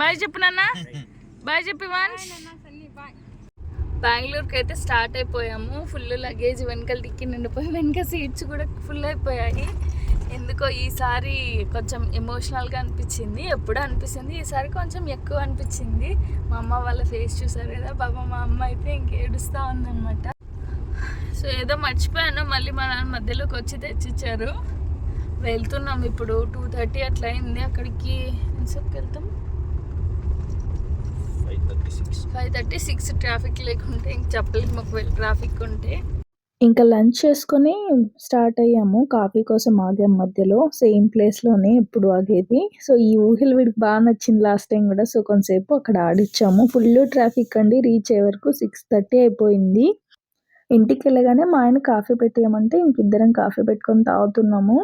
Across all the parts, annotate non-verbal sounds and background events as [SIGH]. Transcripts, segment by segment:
Bye చెప్పు నాన్న. Bye చెప్పి వన్స్ బెంగళూరుకి అయితే స్టార్ట్ అయిపోయాము. ఫుల్ లగేజ్ వెనకాల టిక్కి నిండిపోయి వెనక సీట్స్ కూడా ఫుల్ అయిపోయాయి. ఎందుకో ఈసారి కొంచెం ఎమోషనల్గా అనిపించింది. ఎప్పుడు అనిపిస్తుంది ఈసారి కొంచెం ఎక్కువ అనిపించింది. మా అమ్మ వాళ్ళ ఫేస్ చూసారు కదా బాబా మా అమ్మ అయితే ఇంక ఏడుస్తూ ఉందన్నమాట. సో ఏదో మర్చిపోయాను మళ్ళీ మా నాన్న మధ్యలోకి వచ్చి తెచ్చిచ్చారు. వెళ్తున్నాం ఇప్పుడు టూ థర్టీ అట్లా అయింది అక్కడికి. ఎంతసేపుకి వెళ్తాం? Five thirty six. ట్రాఫిక్ లేకుంటే ఇంక చెప్పలేము ఒకవేళ ట్రాఫిక్ ఉంటే. ఇంకా లంచ్ చేసుకొని స్టార్ట్ అయ్యాము కాఫీ కోసం ఆగాం మధ్యలో. సేమ్ ప్లేస్లోనే ఎప్పుడు ఆగేది. సో ఈ ఊహిల్ వీడికి బాగా నచ్చింది లాస్ట్ టైం కూడా. సో కొంతసేపు అక్కడ ఆడిచ్చాము. ఫుల్ ట్రాఫిక్ అండి. రీచ్ అయ్యే వరకు సిక్స్ థర్టీ అయిపోయింది. ఇంటికి వెళ్ళగానే మా ఆయన కాఫీ పెట్టేయమంటే ఇంక ఇద్దరం కాఫీ పెట్టుకొని తాగుతున్నాము.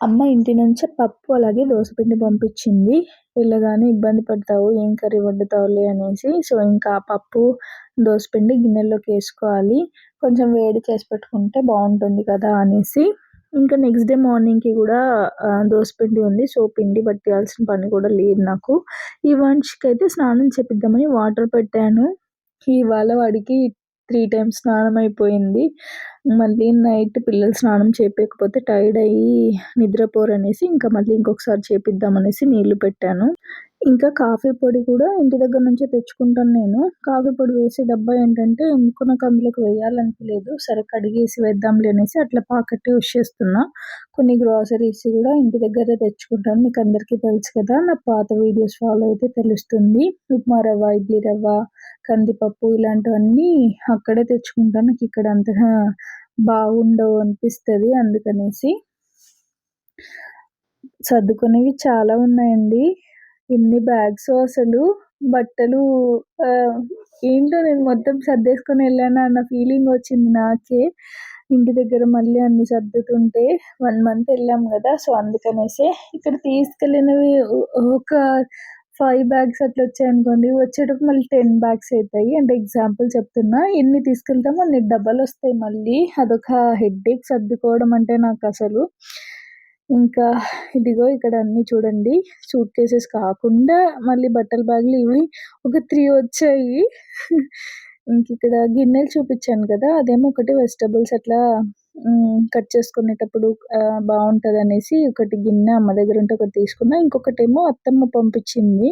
అమ్మ ఇంటి నుంచి పప్పు అలాగే దోసపిండి పంపించింది. వెళ్ళగానే ఇబ్బంది పడతావు ఏం కర్రీ వండుతావులే అనేసి. సో ఇంకా పప్పు దోసపిండి గిన్నెలోకి వేసుకోవాలి. కొంచెం వేడి చేసి పెట్టుకుంటే బాగుంటుంది కదా అనేసి. ఇంకా నెక్స్ట్ డే మార్నింగ్కి కూడా దోశపిండి దోసపిండి ఉంది. సో పిండి పట్టేయాల్సిన పని కూడా లేదు నాకు. ఈ వంశకి అయితే స్నానం చేపిద్దామని వాటర్ పెట్టాను. ఇవాళ వాడికి త్రీ టైమ్స్ స్నానం అయిపోయింది. మళ్ళీ నైట్ పిల్లలు స్నానం చేయకపోతే టైర్డ్ అయ్యి నిద్రపోరు అనేసి ఇంకా మళ్ళీ ఇంకొకసారి చేపిద్దాం అనేసి నీళ్ళు పెట్టాను. ఇంకా కాఫీ పొడి కూడా ఇంటి దగ్గర నుంచే తెచ్చుకుంటాను నేను. కాఫీ పొడి వేసే డబ్బా ఏంటంటే ఎందుకు నాకు అందులోకి వేయాలనిపించలేదు సరే కడిగేసి వేద్దాంలే అనేసి అట్లా పాకెట్ యూస్ చేస్తున్నా. కొన్ని గ్రాసరీస్ కూడా ఇంటి దగ్గరే తెచ్చుకుంటాను. మీకు అందరికీ తెలుసు కదా నా పాత వీడియోస్ ఫాలో అయితే తెలుస్తుంది. ఉప్మా రవ్వ ఇడ్లీ రవ్వ కందిపప్పు ఇలాంటివన్నీ అక్కడే తెచ్చుకుంటాను నాకు ఇక్కడ అంతగా బాగుండవు అనిపిస్తుంది అందుకనేసి. సర్దుకునేవి చాలా ఉన్నాయండి. ఎన్ని బ్యాగ్స్ అసలు బట్టలు ఏంటో నేను మొత్తం సర్దేసుకొని వెళ్ళాను అన్న ఫీలింగ్ వచ్చింది నాకే. ఇంటి దగ్గర మళ్ళీ అన్ని సర్దుతుంటే వన్ మంత్ వెళ్ళాం కదా సో అందుకనేసి ఇక్కడ తీసుకెళ్ళినవి ఒక ఫైవ్ బ్యాగ్స్ అట్లా వచ్చాయనుకోండి వచ్చేటప్పుడు మళ్ళీ టెన్ బ్యాగ్స్ అవుతాయి అంటే ఎగ్జాంపుల్ చెప్తున్నా ఎన్ని తీసుకెళ్తామో అన్ని డబ్బలు వస్తాయి మళ్ళీ. అదొక హెడ్ఏక్ సర్దుకోవడం అంటే నాకు అసలు. ఇంకా ఇదిగో ఇక్కడ అన్ని చూడండి. సూట్ కేసెస్ కాకుండా మళ్ళీ బట్టల బ్యాగులు ఇవి ఒక త్రీ వచ్చాయి. ఇంక ఇక్కడ గిన్నెలు చూపించాను కదా అదేమో ఒకటి వెజిటబుల్స్ అట్లా కట్ చేసుకునేటప్పుడు బాగుంటుంది అనేసి ఒకటి గిన్నె అమ్మ దగ్గర ఉంటే ఒకటి తీసుకున్నా. ఇంకొకటి ఏమో అత్తమ్మ పంపించింది.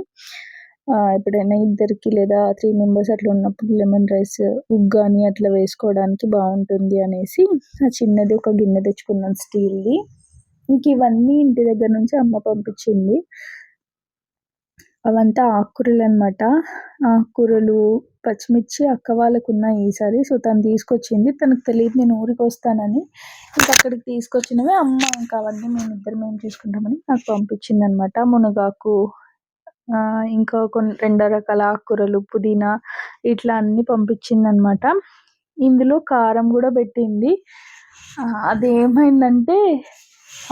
ఎప్పుడైనా ఇద్దరికి లేదా త్రీ మెంబర్స్ అట్లా ఉన్నప్పుడు లెమన్ రైస్ ఉగ్గాని అట్లా వేసుకోవడానికి బాగుంటుంది అనేసి ఆ చిన్నది ఒక గిన్నె తెచ్చుకున్నాను స్టీల్ది. ఇంక ఇవన్నీ ఇంటి దగ్గర నుంచి అమ్మ పంపించింది. అవంతా ఆకుకూరలు అనమాట ఆకుకూరలు పచ్చిమిర్చి అక్క వాళ్ళకు ఉన్నాయి ఈసారి. సో తను తీసుకొచ్చింది. తనకు తెలియదు నేను ఊరికి వస్తానని. ఇంకా అక్కడికి తీసుకొచ్చినవి. అమ్మ ఇంకా అవన్నీ మేము మేము తీసుకుంటామని నాకు పంపించింది అనమాట మునగాకు ఇంకా కొన్ని రెండు రకాల ఆకుకూరలు పుదీనా ఇట్లా అన్ని పంపించింది అనమాట ఇందులో కారం కూడా పెట్టింది. అదేమైందంటే అది ఏమైందంటే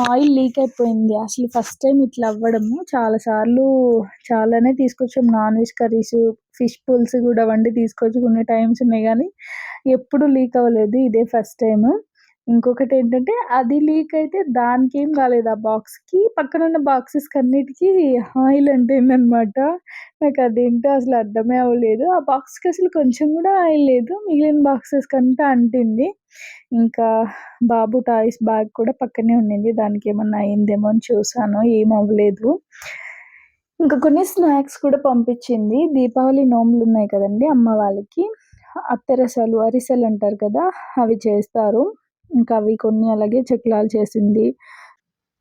ఆయిల్ లీక్ అయిపోయింది. అసలు ఫస్ట్ టైం ఇట్లా అవ్వడము. చాలా సార్లు చాలానే తీసుకొచ్చాం. నాన్ వెజ్ కర్రీస్ ఫిష్ పులుసు కూడా వండి తీసుకొచ్చుకునే టైమ్స్ ఉన్నాయి కానీ ఎప్పుడు లీక్ అవ్వలేదు. ఇదే ఫస్ట్ టైం ఇంకొకటి ఏంటంటే అది లీక్ అయితే దానికి ఏం కాలేదు ఆ బాక్స్కి? పక్కన ఉన్న బాక్సెస్ అన్నిటికీ ఆయిల్ అంటేందనమాట నాకు అదేంటో అసలు అర్థమే అవ్వలేదు. ఆ బాక్స్కి అసలు కొంచెం కూడా ఆయిల్ లేదు. మిగిలిన బాక్సెస్ కంటే అంటింది. ఇంకా బాబు టాయ్స్ బ్యాగ్ కూడా పక్కనే ఉండింది దానికి ఏమన్నా అయిందేమో అని చూసాను ఏం అవ్వలేదు ఇంకా కొన్ని స్నాక్స్ కూడా పంపించింది. దీపావళి నోములు ఉన్నాయి కదండి అమ్మ వాళ్ళకి. అత్తరసలు అరిసెలు అంటారు కదా అవి చేస్తారు. ఇంకా అవి కొన్ని అలాగే చెక్లాలు చేసింది.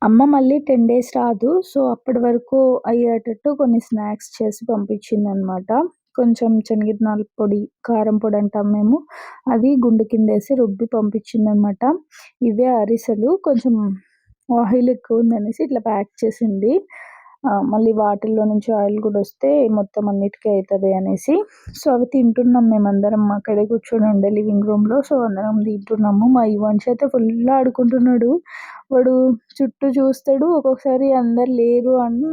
అమ్మ మళ్ళీ టెన్ డేస్ రాదు. సో అప్పటి వరకు అయ్యేటట్టు కొన్ని స్నాక్స్ చేసి పంపించింది అనమాట కొంచెం శనగిత్తనాల పొడి కారం పొడి అంటాం మేము. అది గుండు కింద వేసి రుబ్బి పంపించింది అనమాట ఇవే అరిసెలు. కొంచెం ఆయిల్ ఎక్కువ ఉందనేసి ఇట్లా ప్యాక్ చేసింది. మళ్ళీ వాటిల్లో నుంచి ఆయిల్ కూడా వస్తే మొత్తం అన్నిటికీ అవుతుంది అనేసి. సో అవి తింటున్నాం మేమందరం అక్కడే కూర్చొని ఉండే లివింగ్ రూమ్లో. సో అందరం తింటున్నాము. మా ఇవాన్ష్ అయితే ఫుల్ ఆడుకుంటున్నాడు. వాడు చుట్టూ చూస్తాడు. ఒక్కొక్కసారి అందరు లేరు అని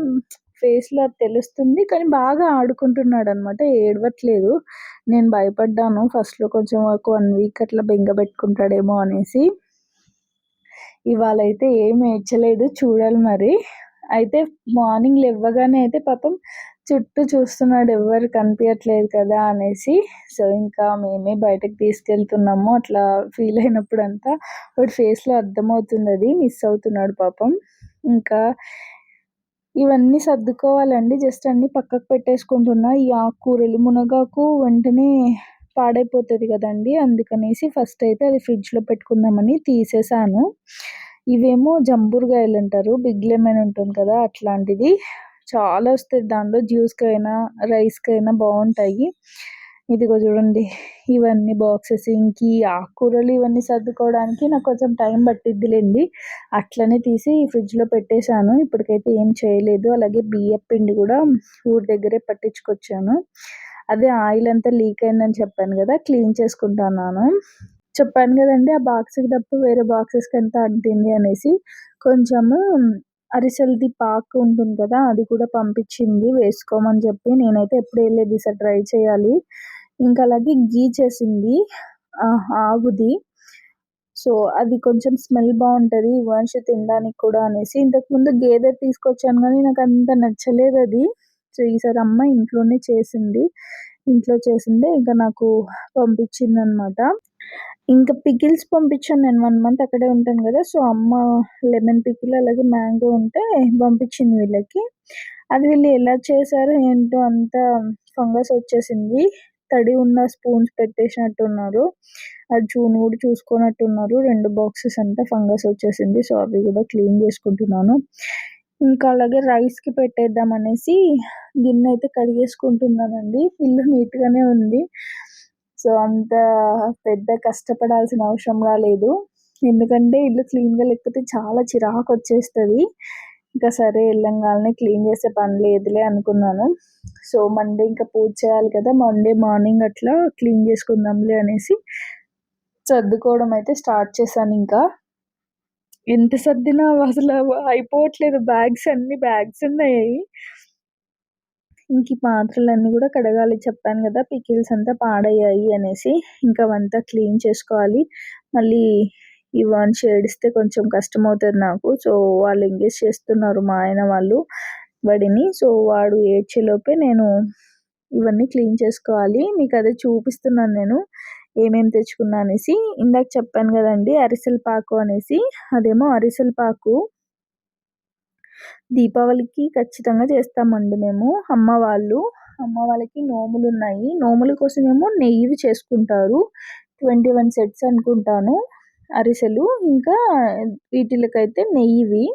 ఫేస్లో తెలుస్తుంది. కానీ బాగా ఆడుకుంటున్నాడు అనమాట ఏడవట్లేదు. నేను భయపడ్డాను. ఫస్ట్లో కొంచెం ఒక వన్ వీక్ అట్లా బెంగ పెట్టుకుంటాడేమో అనేసి. ఇవాళ అయితే ఏం ఏడ్చలేదు. చూడాలి మరి. అయితే మార్నింగ్ లేవగానే అయితే పాపం చుట్టూ చూస్తున్నాడు ఎవ్వరు కనిపించట్లేదు కదా అనేసి. సో ఇంకా మేమే బయటకు తీసుకెళ్తున్నాము. అట్లా ఫీల్ అయినప్పుడు అంతా వాడి ఫేస్లో అర్థమవుతుంది అది మిస్ అవుతున్నాడు పాపం. ఇంకా ఇవన్నీ సర్దుకోవాలండి. జస్ట్ అన్ని పక్కకు పెట్టేసుకుంటున్నా. ఈ ఆకుకూరలు మునగాకు వెంటనే పాడైపోతుంది కదండి. అందుకనేసి ఫస్ట్ అయితే అది ఫ్రిడ్జ్లో పెట్టుకుందామని తీసేసాను. ఇవేమో జంబూరకాయలు అంటారు బిగ్ లెమన్ ఉంటుంది కదా అట్లాంటిది. చాలా వస్తాయి దాంట్లో జ్యూస్కి అయినా రైస్కి అయినా బాగుంటాయి. ఇదిగో చూడండి ఇవన్నీ బాక్సెస్. ఇంక ఆకుకూరలు ఇవన్నీ సర్దుకోవడానికి నాకు కొంచెం టైం పట్టిద్దిలేండి. అట్లనే తీసి ఫ్రిడ్జ్లో పెట్టేశాను. ఇప్పటికైతే ఏం చేయలేదు. అలాగే బియ్యం పిండి కూడా ఊరి దగ్గరే పట్టించుకొచ్చాను. అదే ఆయిల్ అంతా లీక్ అయిందని చెప్పాను కదా క్లీన్ చేసుకుంటున్నాను. చెప్పాను కదండి ఆ బాక్స్కి తప్ప వేరే బాక్సెస్కి అంతా అంటింది అనేసి. కొంచెము అరిసెలది పాకు ఉంటుంది కదా అది కూడా పంపించింది వేసుకోమని చెప్పి. నేనైతే ఎప్పుడు వెళ్ళేది సార్ ట్రై చేయాలి. ఇంకా అలాగే గీ చేసింది ఆవుది. సో అది కొంచెం స్మెల్ బాగుంటుంది వంశ తినడానికి కూడా అనేసి. ఇంతకుముందు గేదె తీసుకొచ్చాను కానీ నాకు అంత నచ్చలేదు అది. సో ఈసారి అమ్మ ఇంట్లోనే చేసింది. ఇంట్లో చేసిందే ఇంకా నాకు పంపించింది అనమాట ఇంకా పికిల్స్ పంపించాను నేను వన్ మంత్ అక్కడే ఉంటాను కదా సో అమ్మ లెమన్ పికిల్ అలాగే మ్యాంగో ఉంటే పంపించింది వీళ్ళకి. అది వీళ్ళు ఎలా చేశారు ఏంటో అంతా ఫంగస్ వచ్చేసింది. తడి ఉన్న స్పూన్స్ పెట్టేసినట్టున్నారు. అది చూను కూడా చూసుకున్నట్టున్నారు. రెండు బాక్సెస్ అంతా ఫంగస్ వచ్చేసింది సో అవి కూడా క్లీన్ చేసుకుంటున్నాను. ఇంకా అలాగే రైస్కి పెట్టేద్దాం అనేసి గిన్నె అయితే కడిగేసుకుంటున్నానండి. ఇల్లు నీట్గానే ఉంది. సో అంత పెద్ద కష్టపడాల్సిన అవసరం రాలేదు. ఎందుకంటే ఇల్లు క్లీన్గా లేకపోతే చాలా చిరాకు వచ్చేస్తుంది. ఇంకా సరే వెళ్ళంగానే క్లీన్ చేసే పని లేదులే అనుకున్నాను. సో మండే ఇంకా పూజ చేయాలి కదా మండే మార్నింగ్ అట్లా క్లీన్ చేసుకుందాంలే అనేసి సర్దుకోవడం అయితే స్టార్ట్ చేశాను ఇంకా. ఎంత సర్దినా అసలు అయిపోవట్లేదు. బ్యాగ్స్ అన్ని బ్యాగ్స్ ఉన్నాయి. ఇంక ఈ పాత్రలన్నీ కూడా కడగాలి. చెప్పాను కదా పికిల్స్ అంతా పాడయ్యాయి అనేసి ఇంకా అవంతా క్లీన్ చేసుకోవాలి. మళ్ళీ ఇవన్నీ చేడిస్తే కొంచెం కష్టం అవుతుంది నాకు. సో వాళ్ళు ఎంగేజ్ చేస్తున్నారు మా ఆయన వాళ్ళు వాడిని. సో వాడు ఏడ్చేలోపే నేను ఇవన్నీ క్లీన్ చేసుకోవాలి. మీకు అదే చూపిస్తున్నాను నేను ఏమేమి తెచ్చుకున్నా అనేసి. ఇందాక చెప్పాను కదండి అరిసెల పాకు అనేసి. అదేమో అరిసెల పాకు. దీపావళికి ఖచ్చితంగా చేస్తామండి మేము. అమ్మ వాళ్ళు అమ్మ వాళ్ళకి నోములు ఉన్నాయి. నోముల కోసం ఏమో నెయ్యి చేసుకుంటారు. ట్వంటీ వన్ సెట్స్ అనుకుంటాను. అరిసెలు ఇంకా వీటిలకైతే నెయ్యివి.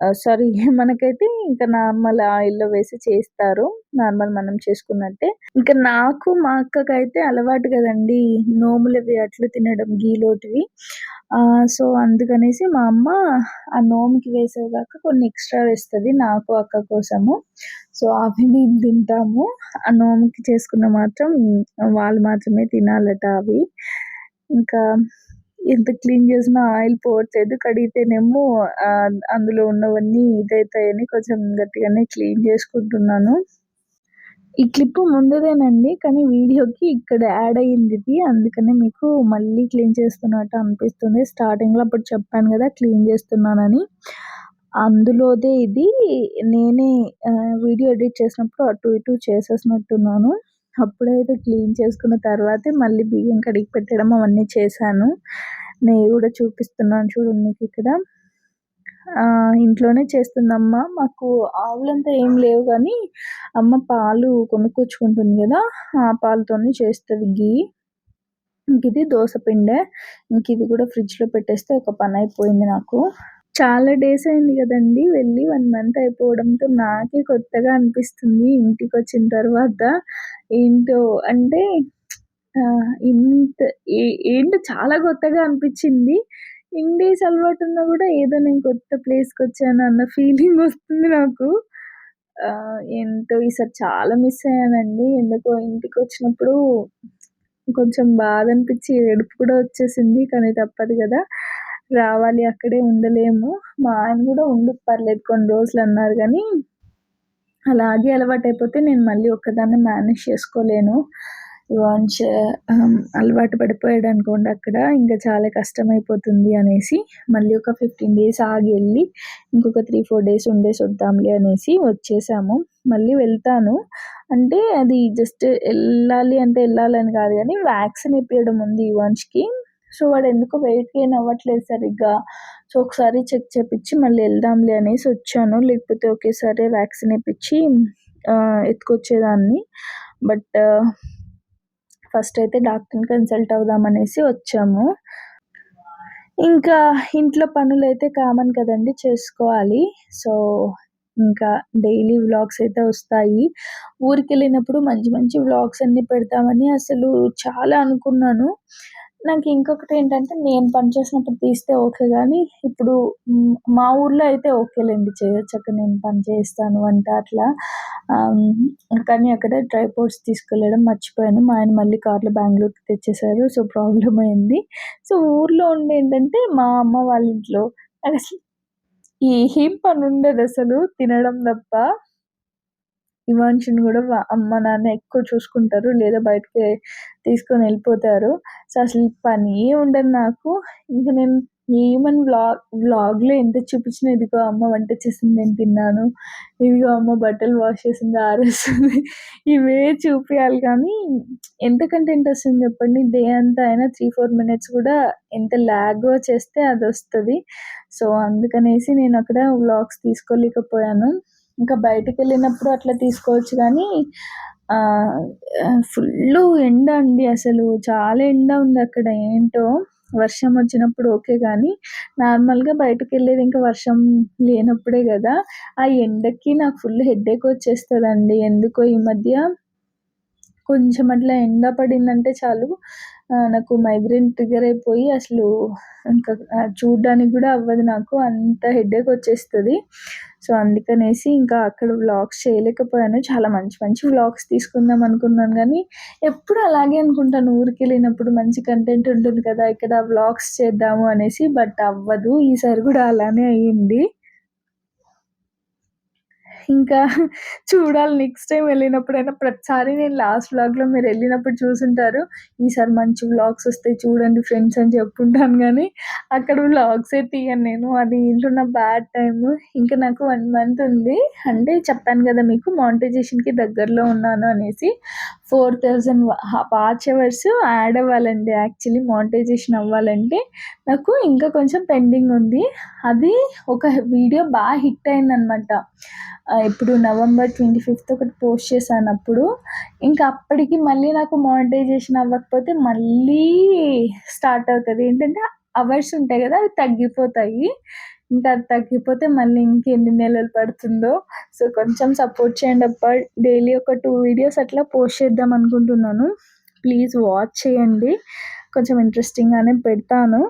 సారీ [LAUGHS] మనకైతే ఇంకా నార్మల్ ఆయిల్లో వేసి చేస్తారు. నార్మల్ మనం చేసుకున్నట్టే. ఇంకా నాకు మా అక్కకి అయితే అలవాటు కదండి నోములవి అట్లు తినడం గీలోటివి. సో అందుకనేసి మా అమ్మ ఆ నోముకి వేసేదాకా కొన్ని ఎక్స్ట్రా వేస్తుంది నాకు అక్క కోసము. సో అవి మేము తింటాము. ఆ నోముకి చేసుకున్న మాత్రం వాళ్ళు మాత్రమే తినాలట అవి. ఇంకా ఎంత క్లీన్ చేసినా ఆయిల్ పోవట్లేదు. కడిగితేనేమో అందులో ఉన్నవన్నీ ఇదైతాయని కొంచెం గట్టిగానే క్లీన్ చేసుకుంటున్నాను. ఈ క్లిప్ ముందుదేనండి కానీ వీడియోకి ఇక్కడ యాడ్ అయ్యింది ఇది. అందుకనే మీకు మళ్ళీ క్లీన్ చేస్తున్నట్టు అనిపిస్తుంది. స్టార్టింగ్లో అప్పుడు చెప్పాను కదా క్లీన్ చేస్తున్నానని. అందులోదే ఇది నేనే వీడియో ఎడిట్ చేసినప్పుడు అటు ఇటు చేసేసినట్టున్నాను. అప్పుడైతే క్లీన్ చేసుకున్న తర్వాతే మళ్ళీ బియ్యం కడిగి పెట్టడం అవన్నీ చేశాను. నెయ్యి కూడా చూపిస్తున్నాను చూడండి మీకు ఇక్కడ. ఇంట్లోనే చేస్తుందమ్మ. మాకు ఆవులంతా ఏం లేవు కానీ అమ్మ పాలు కొనుక్కొచ్చుకుంటుంది కదా ఆ పాలతోనే చేస్తుంది గీ. ఇంక ఇది దోశ పిండే. ఇంక ఇది కూడా ఫ్రిడ్జ్లో పెట్టేస్తే ఒక పని అయిపోయింది నాకు. చాలా డేస్ అయింది కదండి. వెళ్ళి వన్ మంత్ అయిపోవడంతో నాకే కొత్తగా అనిపిస్తుంది ఇంటికి వచ్చిన తర్వాత. ఏంటో అంటే ఇంత ఏంటో చాలా కొత్తగా అనిపించింది. ఇన్ డేస్ అలవాటు ఉన్నా కూడా ఏదో నేను కొత్త ప్లేస్కి వచ్చాను అన్న ఫీలింగ్ వస్తుంది నాకు. ఏంటో ఈసారి చాలా మిస్ అయ్యానండి. ఎందుకో ఇంటికి వచ్చినప్పుడు కొంచెం బాధ అనిపించి ఏడుపు కూడా వచ్చేసింది కానీ తప్పదు కదా. రావాలి అక్కడే ఉండలేము మా ఆయన కూడా ఉండు పర్లేదు కొన్ని రోజులు అన్నారు కానీ అలాగే అలవాటు అయిపోతే నేను మళ్ళీ ఒక్కదాన్ని మేనేజ్ చేసుకోలేను వాన్స్ అలవాటు పడిపోయాడు అనుకోండి అక్కడ. ఇంకా చాలా కష్టమైపోతుంది అనేసి మళ్ళీ ఒక 15 డేస్ ఆగి వెళ్ళి ఇంకొక 3, 4 డేస్ ఉండేసి వద్దాంలే అనేసి వచ్చేసాము. మళ్ళీ వెళ్తాను. అంటే అది జస్ట్ వెళ్ళాలి అంటే వెళ్ళాలని కాదు కానీ వ్యాక్సిన్ ఇప్పించడం ఉంది ఈ వాంచ్కి సో, వాడు ఎందుకు వెయిట్ గెయిన్ అవ్వట్లేదు సరిగ్గా. సో, ఒకసారి చెక్ చేపించి మళ్ళీ వెళ్దాంలే అనేసి వచ్చాను. లేకపోతే ఒకేసారి వ్యాక్సిన్ వేయించి ఎత్తుకొచ్చేదాన్ని. బట్ ఫస్ట్ అయితే డాక్టర్‌ని కన్సల్ట్ అవుదాం అనేసి వచ్చాము. ఇంకా ఇంట్లో పనులు అయితే కామన్ కదండీ చేసుకోవాలి. సో, ఇంకా డైలీ వ్లాగ్స్ అయితే వస్తాయి. ఊరికి వెళ్ళినప్పుడు మంచి మంచి వ్లాగ్స్ అన్నీ పెడతామని అసలు చాలా అనుకున్నాను. నాకు ఇంకొకటి ఏంటంటే నేను పని చేసినప్పుడు తీస్తే ఓకే కానీ ఇప్పుడు మా ఊర్లో అయితే ఓకేలేండి చేయొచ్చక్కడ నేను పని చేస్తాను వంట అట్లా. కానీ అక్కడ ట్రైపోర్ట్స్ తీసుకెళ్ళడం మర్చిపోయాను. మా ఆయన మళ్ళీ కార్‌లో బెంగళూరుకి తెచ్చేసారు. సో, ప్రాబ్లమ్ అయింది. సో, ఊర్లో ఉండి ఏంటంటే మా అమ్మ వాళ్ళ ఇంట్లో నాకసలు ఏం అసలు తినడం తప్ప. ఇవాన్షిని కూడా అమ్మ, నాన్న ఎక్కువ చూసుకుంటారు. లేదా బయటికి తీసుకొని వెళ్ళిపోతారు సో, అసలు పని ఉండదు నాకు. ఇంకా నేను ఏమని వ్లాగ్ వ్లాగ్‌లో ఎంత చూపించినా ఇదిగో అమ్మ వంట చేసింది నేను తిన్నాను. ఇదిగో అమ్మ బట్టలు వాష్ చేసింది ఆరేస్తుంది ఇవే చూపించాలి కానీ ఎంత కంటెంట్ వస్తుంది చెప్పండి. డే అంతా అయినా 3, 4 మినిట్స్ కూడా ఎంత లాగ్‌గా చేస్తే అది వస్తుంది సో, అందుకనేసి నేను అక్కడ వ్లాగ్స్ తీసుకోలేకపోయాను. ఇంకా బయటికెళ్ళినప్పుడు అట్లా తీసుకోవచ్చు కానీ ఫుల్ ఎండ అండి అసలు. చాలా ఎండ ఉంది అక్కడ ఏంటో. వర్షం వచ్చినప్పుడు ఓకే కానీ నార్మల్‌గా బయటకెళ్ళేది ఇంకా వర్షం లేనప్పుడే కదా ఆ ఎండకి నాకు ఫుల్ హెడేక్ వచ్చేస్తుందండి ఎందుకో ఈ మధ్య కొంచెం అట్లా ఎండ పడిందంటే చాలు నాకు మైగ్రేన్ ట్రిగర్ అయిపోయి అసలు ఇంకా చూడడానికి కూడా అవ్వదు నాకు. అంత హెడేక్ వచ్చేస్తుంది సో, అందుకనేసి ఇంకా అక్కడ వ్లాగ్స్ చేయలేకపోయాను. చాలా మంచి మంచి వ్లాగ్స్ తీసుకుందాం అనుకున్నాను కానీ ఎప్పుడు అలాగే అనుకుంటాను ఊరికి వెళ్ళినప్పుడు మంచి కంటెంట్ ఉంటుంది కదా! ఇక్కడ వ్లాగ్స్ చేద్దాము అనేసి. బట్ అవ్వదు. ఈసారి కూడా అలానే అయ్యింది. ఇంకా చూడాలి నెక్స్ట్ టైం వెళ్ళినప్పుడైనా ప్రతిసారి నేను లాస్ట్ వ్లాగ్‌లో మీరెళ్ళినప్పుడు చూసుంటారు. ఈసారి మంచి వ్లాగ్స్ వస్తాయి చూడండి ఫ్రెండ్స్ అని చెప్పుంటాను కానీ అక్కడ వ్లాగ్సే తీయను నేను. అది ఇంట్లో నా బ్యాడ్ టైమ్. ఇంకా నాకు వన్ మంత్ ఉంది. అంటే చెప్పాను కదా మీకు మానిటైజేషన్‌కి దగ్గరలో ఉన్నాను అనేసి. Four thousand watch hours add అవ్వాలండి యాక్చువల్లీ మానిటైజేషన్ అవ్వాలంటే. నాకు ఇంకా కొంచెం పెండింగ్ ఉంది. అది ఒక వీడియో బాగా హిట్ అయిందనమాట. ఇప్పుడు నవంబర్ ట్వంటీ ఫిఫ్త్ ఒకటి పోస్ట్ చేశాను అప్పుడు. ఇంకా అప్పటికి మళ్ళీ నాకు మానిటైజేషన్ అవ్వకపోతే మళ్ళీ స్టార్ట్ అవుతుంది ఏంటంటే అవర్స్ ఉంటాయి కదా అవి తగ్గిపోతాయి. ఇంకా అది తగ్గిపోతే మళ్ళీ ఇంకెన్ని నెలలు పడుతుందో. సో, కొంచెం సపోర్ట్ చేయండి అప్ప డైలీ ఒక టూ వీడియోస్ అట్లా పోస్ట్ చేద్దాం అనుకుంటున్నాను. ప్లీజ్ వాచ్ చేయండి. కొంచెం ఇంట్రెస్టింగ్‌గానే పెడతాను.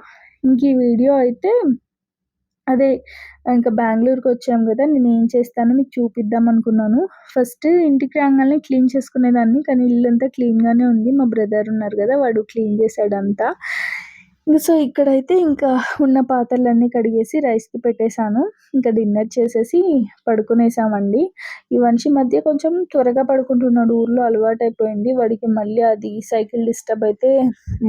ఇంక ఈ వీడియో అయితే అదే ఇంకా బ్యాంగ్లూర్కి వచ్చాము కదా నేను ఏం చేస్తానో మీకు చూపిద్దాం అనుకున్నాను. ఫస్ట్ ఇంటికి రాగానే క్లీన్ చేసుకునేదాన్ని. కానీ ఇల్లంతా క్లీన్‌గానే ఉంది. మా బ్రదర్ ఉన్నారు కదా వాడు క్లీన్ చేశాడంతా సో, ఇక్కడైతే ఇంకా ఉన్న పాత్రలన్నీ కడిగేసి రైస్‌కి పెట్టేసాను. ఇంకా డిన్నర్ చేసేసి పడుకునేసామండి. ఈ మనిషి మధ్య కొంచెం త్వరగా పడుకుంటున్నాడు. ఊర్లో అలవాటైపోయింది. వాడికి మళ్ళీ అది సైకిల్ డిస్టర్బ్ అయితే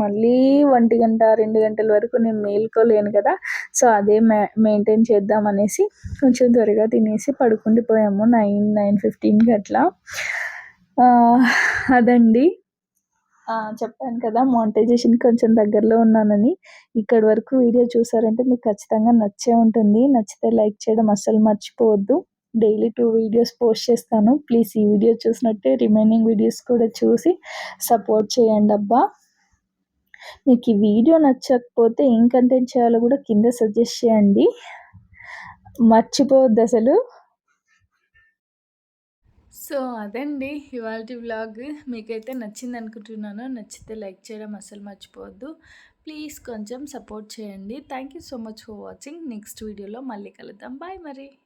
మళ్ళీ ఒంటి గంట, రెండు గంటల వరకు నేను మేలుకోలేను కదా సో, అదే మె మెయింటైన్ చేద్దాం అనేసి కొంచెం త్వరగా తినేసి పడుకుండిపోయాము. 9, 9:15కి అట్లా. అదండి. చెప్పాను కదా! మాంటైజేషన్ కొంచెం దగ్గరలో ఉన్నానని. ఇక్కడి వరకు వీడియో చూసారంటే మీకు ఖచ్చితంగా నచ్చే ఉంటుంది. నచ్చితే లైక్ చేయడం అస్సలు మర్చిపోవద్దు. డైలీ టూ వీడియోస్ పోస్ట్ చేస్తాను. ప్లీజ్ ఈ వీడియో చూసినట్టే రిమైనింగ్ వీడియోస్ కూడా చూసి సపోర్ట్ చేయండి అబ్బా మీకు ఈ వీడియో నచ్చకపోతే ఏం కంటెంట్ చేయాలో కూడా కింద సజెస్ట్ చేయండి. మర్చిపోవద్దు అసలు సో, అదండి ఇవాళ వ్లాగ్. మీకైతే నచ్చిందనుకుంటున్నాను. నచ్చితే లైక్ చేయడం అసలు మర్చిపోవద్దు. ప్లీజ్ కొంచెం సపోర్ట్ చేయండి. Thank you so much for watching. Next వీడియోలో మళ్ళీ కలుద్దాం. బాయ్ మరి.